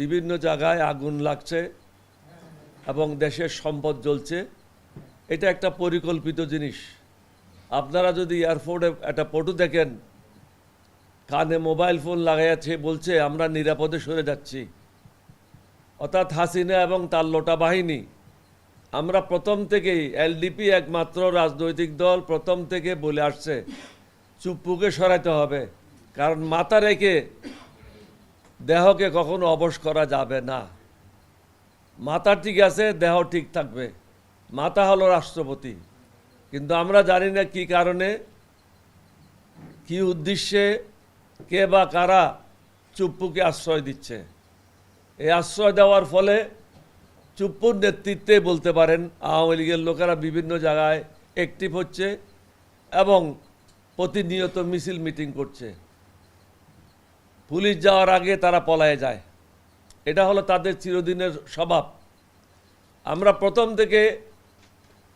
বিভিন্ন জায়গায় আগুন লাগছে এবং দেশের সম্পদ জ্বলছে। এটা একটা পরিকল্পিত জিনিস। আপনারা যদি এয়ারপোর্টে একটা ফটো দেখেন, কানে মোবাইল ফোন লাগাইয়াছে, বলছে, আমরা নিরাপদে সরে যাচ্ছি। অর্থাৎ হাসিনা এবং তার লোটা বাহিনী, আমরা প্রথম থেকেই, এলডিপি একমাত্র রাজনৈতিক দল, প্রথম থেকে বলে আসছে, চুপ্পুকে সরাইতে হবে। কারণ মাথা রেখে দেহকে কখনো অবশ করা যাবে না। মাথা ঠিক আছে, দেহ ঠিক থাকবে। মাথা হলো রাষ্ট্রপতি। কিন্তু আমরা জানি না কি কারণে, কি উদ্দেশ্যে, কে বা কারা চুপ্পুকে আশ্রয় দিচ্ছে। এই আশ্রয় দেওয়ার ফলে চুপ্পুর নেতৃত্বে বলতে পারেন, আওয়ামী লীগের লোকেরা বিভিন্ন জায়গায় অ্যাক্টিভ হচ্ছে এবং প্রতিনিয়ত মিছিল মিটিং করছে। পুলিশ যাওয়ার আগে তারা পলায়ে যায়। এটা হলো তাদের চিরদিনের স্বভাব। আমরা প্রথম থেকে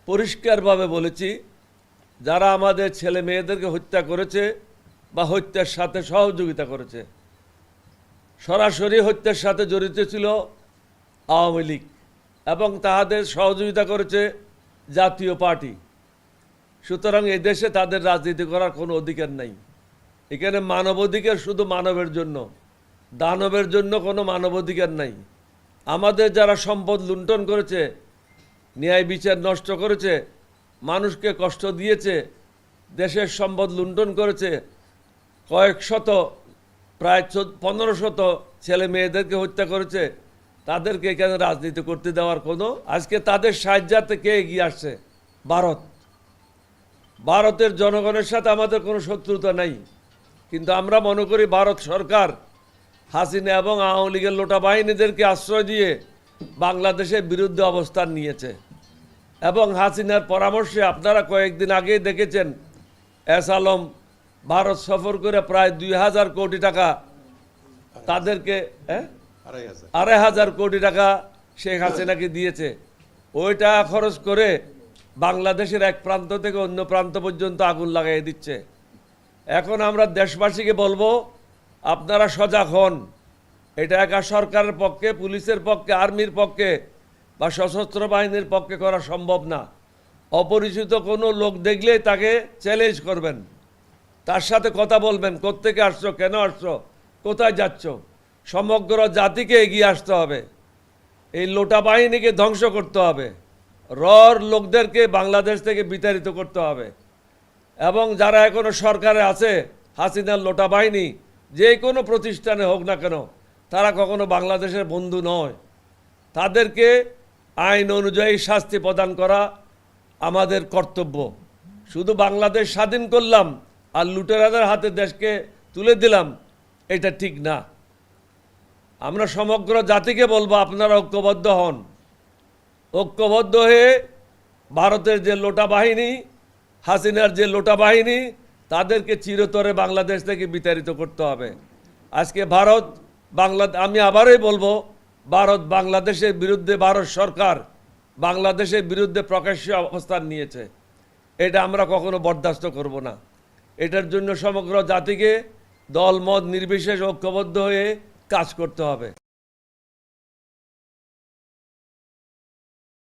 পরিষ্কারভাবে বলেছি, যারা আমাদের ছেলে মেয়েদেরকে হত্যা করেছে বা হত্যার সাথে সহযোগিতা করেছে, সরাসরি হত্যার সাথে জড়িত ছিল আওয়ামী লীগ এবং তাহাদের সহযোগিতা করেছে জাতীয় পার্টি। সুতরাং এই দেশে তাদের রাজনীতি করার কোনো অধিকার নাই। এখানে মানবাধিকার শুধু মানবের জন্য। দানবের জন্য কোনো মানবাধিকার নাই। আমাদের যারা সম্পদ লুণ্ঠন করেছে, ন্যায় বিচার নষ্ট করেছে, মানুষকে কষ্ট দিয়েছে, দেশের সম্পদ লুণ্ঠন করেছে, কয়েক শত, প্রায় পনেরো শত ছেলে মেয়েদেরকে হত্যা করেছে, তাদেরকে এখানে রাজনীতি করতে দেওয়ার কোনো, আজকে তাদের সাহায্যার্থে কে এগিয়ে আসছে? ভারত। ভারতের জনগণের সাথে আমাদের কোনো শত্রুতা নাই। কিন্তু আমরা মনে করি ভারত সরকার হাসিনা এবং আওয়ামী লীগের লোটা বাহিনীদেরকে আশ্রয় দিয়ে বাংলাদেশের বিরুদ্ধে অবস্থান নিয়েছে। এবং হাসিনার পরামর্শে আপনারা কয়েকদিন আগেই দেখেছেন এস আলম ভারত সফর করে প্রায় দুই হাজার কোটি টাকা তাদেরকে হ্যাঁ? আড়াই হাজার। আড়াই হাজার কোটি টাকা শেখ হাসিনাকে দিয়েছে। ওই টাকা খরচ করে বাংলাদেশের এক প্রান্ত থেকে অন্য প্রান্ত পর্যন্ত আগুন লাগাই দিচ্ছে। এখন আমরা দেশবাসীকে বলব, আপনারা সজাগ হন। এটা একা সরকারের পক্ষে, পুলিশের পক্ষে, আর্মির পক্ষে বা সশস্ত্র বাহিনীর পক্ষে করা সম্ভব না। অপরিচিত কোনো লোক দেখলেই তাকে চ্যালেঞ্জ করবেন। তার সাথে কথা বলবেন, কোত্থেকে আসছো, কেন আসছো, কোথায় যাচ্ছ? সমগ্র জাতিকে এগিয়ে আসতে হবে। এই লোটা বাহিনীকে ধ্বংস করতে হবে। রর লোকদেরকে বাংলাদেশ থেকে বিতাড়িত করতে হবে। এবং যারা এখনও সরকারে আছে, হাসিনার লোটা বাহিনী, যে কোনো প্রতিষ্ঠানে হোক না কেন, তারা কখনো বাংলাদেশের বন্ধু নয়। তাদেরকে আইন অনুযায়ী শাস্তি প্রদান করা আমাদের কর্তব্য। শুধু বাংলাদেশ স্বাধীন করলাম আর লুটেরাদের হাতে দেশকে তুলে দিলাম, এটা ঠিক না। আমরা সমগ্র জাতিকে বলব, আপনারা ঐক্যবদ্ধ হন। ঐক্যবদ্ধ হয়ে ভারতের যে লোটা বাহিনী হাসিনার যে লোটা বাহিনী, তাদেরকে চিরতরে বাংলাদেশ থেকে বিতাড়িত করতে হবে। আজকে ভারত বাংলা আমি আবারই বলব, ভারত বাংলাদেশের বিরুদ্ধে ভারত সরকার বাংলাদেশের বিরুদ্ধে প্রকাশ্য অবস্থান নিয়েছে। এটা আমরা কখনো বরদাস্ত করব না। এটার জন্য সমগ্র জাতিকে দল মত নির্বিশেষ ঐক্যবদ্ধ হয়ে কাজ করতে হবে।